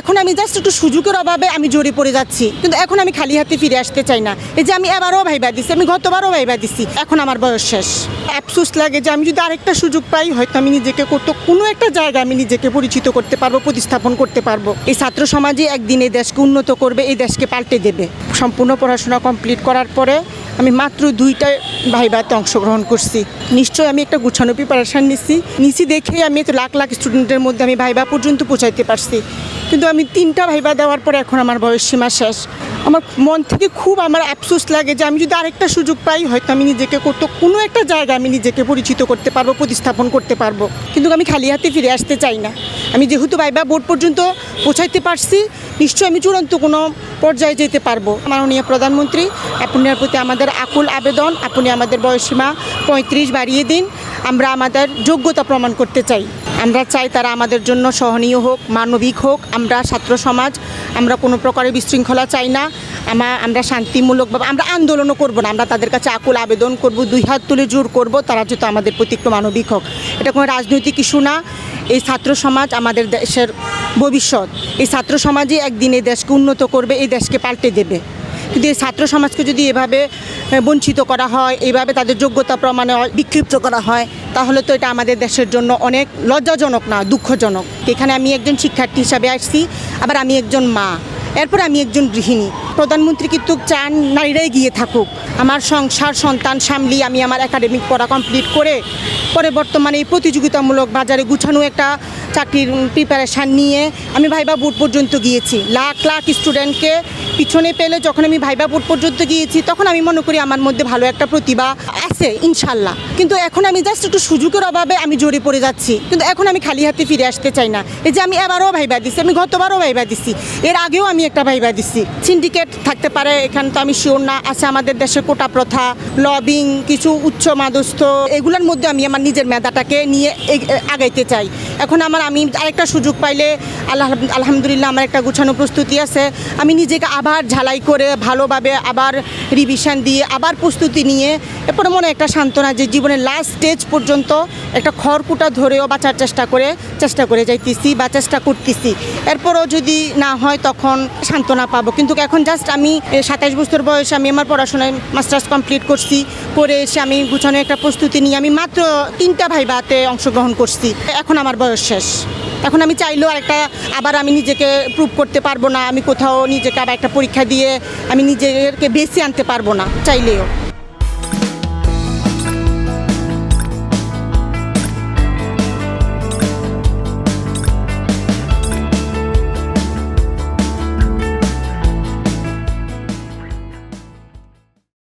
এখন আমি জাস্ট একটু সুযোগের অভাবে আমি জড়িয়ে পড়ে যাচ্ছি। কিন্তু এখন আমি খালি হাতে ফিরে আসতে চাই না। এই যে আমি এবারও ভাইবা দিছি, আমি গতবারও ভাইবা দিছি, এখন আমার বয়স শেষ। আফসোস লাগে যে আমি যদি আরেকটা সুযোগ পাই, হয়তো আমি নিজেকে করতো কোনো একটা জায়গায় আমি নিজেকে পরিচিত করতে পারব, প্রতিস্থাপন করতে পারব। এই ছাত্র সমাজে একদিন এই দেশকে উন্নত করবে, এই দেশকে পাল্টে দেবে। সম্পূর্ণ পড়াশোনা কমপ্লিট করার পরে আমি মাত্র দুইটা ভাইবাতে অংশগ্রহণ করছি। নিশ্চয়ই আমি একটা গুছানো প্রিপারেশান নিছি। নিছি দেখে আমি লাখ লাখ স্টুডেন্টের মধ্যে আমি ভাইবা পর্যন্ত পৌঁছাইতে পারছি। কিন্তু আমি তিনটা ভাইবা দেওয়ার পরে এখন আমার বয়স সীমা শেষ। আমার মন থেকে খুব আমার আফসোস লাগে যে আমি যদি আরেকটা সুযোগ পাই, হয়তো আমি নিজেকে করতো কোনো একটা জায়গা আমি নিজেকে পরিচিত করতে পারব, প্রতিস্থাপন করতে পারব। কিন্তু আমি খালি হাতে ফিরে আসতে চাই না। আমি যেহেতু ভাইবা বোর্ড পর্যন্ত পৌঁছাইতে পারছি, নিশ্চয়ই আমি চূড়ান্ত কোনো পর্যায়ে যেতে পারব। মাননীয় প্রধানমন্ত্রী আপনার প্রতি আমাদের আকুল আবেদন, আপনি আমাদের বয়সীমা পঁয়ত্রিশ বাড়িয়ে দিন। আমরা আমাদের যোগ্যতা প্রমাণ করতে চাই। আমরা চাই তারা আমাদের জন্য সহনীয় হোক, মানবিক হোক, আমরা ছাত্র সমাজ, আমরা কোনো প্রকারের বিশৃঙ্খলা চাই না, আমা, আমরা শান্তিমূলকভাবে আমরা আন্দোলনও করব না, আমরা তাদের কাছে আকুল আবেদন করব, দুই হাত তুলে জোর করব, তারা যাতে আমাদের প্রতি একটু মানবিক হোক। এটা কোনো রাজনৈতিক ইস্যু না, এই ছাত্র সমাজ আমাদের দেশের ভবিষ্যৎ। এই ছাত্র সমাজই একদিন এই দেশকে উন্নত করবে, এই দেশকে পাল্টে দেবে। কিন্তু এই ছাত্র সমাজকে যদি এভাবে বঞ্চিত করা হয় এইভাবে তাদের যোগ্যতা প্রমাণে বিক্ষিপ্ত করা হয়, তাহলে তো এটা আমাদের দেশের জন্য অনেক লজ্জাজনক না, দুঃখজনক। এখানে আমি একজন শিক্ষার্থী হিসাবে আসছি, আবার আমি একজন মা। এরপর আমি একজন গৃহিণী। প্রধানমন্ত্রী কিন্তু চান নারীরাই গিয়ে থাকুক। আমার সংসার, সন্তান সামলি আমি আমার একাডেমিক পড়া কমপ্লিট করে পরে বর্তমানে এই প্রতিযোগিতামূলক বাজারে গুছানো একটা চাকরির প্রিপারেশান নিয়ে আমি ভাইবা বোর্ড পর্যন্ত গিয়েছি। লাখ লাখ স্টুডেন্টকে পিছনে পেলে যখন আমি ভাইবা বোর্ড পর্যন্ত গিয়েছি, তখন আমি মনে করি আমার মধ্যে ভালো একটা প্রতিভা আছে ইনশাল্লাহ। কিন্তু এখন আমি জাস্ট একটু সুযোগের অভাবে আমি জড়িয়ে পড়ে যাচ্ছি। কিন্তু এখন আমি খালি হাতে ফিরে আসতে চাই না। এই যে আমি এবারও ভাইবা দিছি, আমি গতবারও ভাইবা দিছি। এর আগেও আমি একটা ভাইবা দিছি। সিন্ডিকেট থাকতে পারে, এখানে তো আমি শিওর না। আছে আমাদের দেশে কোটা প্রথা লবিং কিছু উচ্চ মাদস্থ। এগুলোর মধ্যে আমি আমার নিজের মেধাটাকে নিয়ে আগাইতে চাই। এখন আমার আমি আরেকটা সুযোগ পাইলে আল্লাহ, আলহামদুলিল্লাহ আমার একটা গুছানো প্রস্তুতি আছে। আমি নিজেকে আবার ঝালাই করে ভালোভাবে আবার রিভিশন দিয়ে আবার প্রস্তুতি নিয়ে এরপরে মনে একটা সান্ত্বনা যে জীবনের লাস্ট স্টেজ পর্যন্ত একটা খড়কুটা ধরেও বাঁচার চেষ্টা করে চেষ্টা করে যাইতেছি বা চেষ্টা করতেছি। এরপরও যদি না হয় তখন সান্ত্বনা পাবো। কিন্তু এখন জাস্ট আমি সাতাশ বছর বয়সে আমি আমার পড়াশোনায় মাস্টার্স কমপ্লিট করছি। করে এসে আমি গুছানো একটা প্রস্তুতি নিয়ে আমি মাত্র তিনটা ভাইবাতে অংশগ্রহণ করছি। এখন আমার বয়স শেষ। এখন আমি চাইলেও আরেকটা, আবার আমি নিজেকে প্রুভ করতে পারব না। আমি কোথাও নিজেকে আবার একটা পরীক্ষা দিয়ে আমি নিজেকে বেশি আনতে পারব না চাইলেও।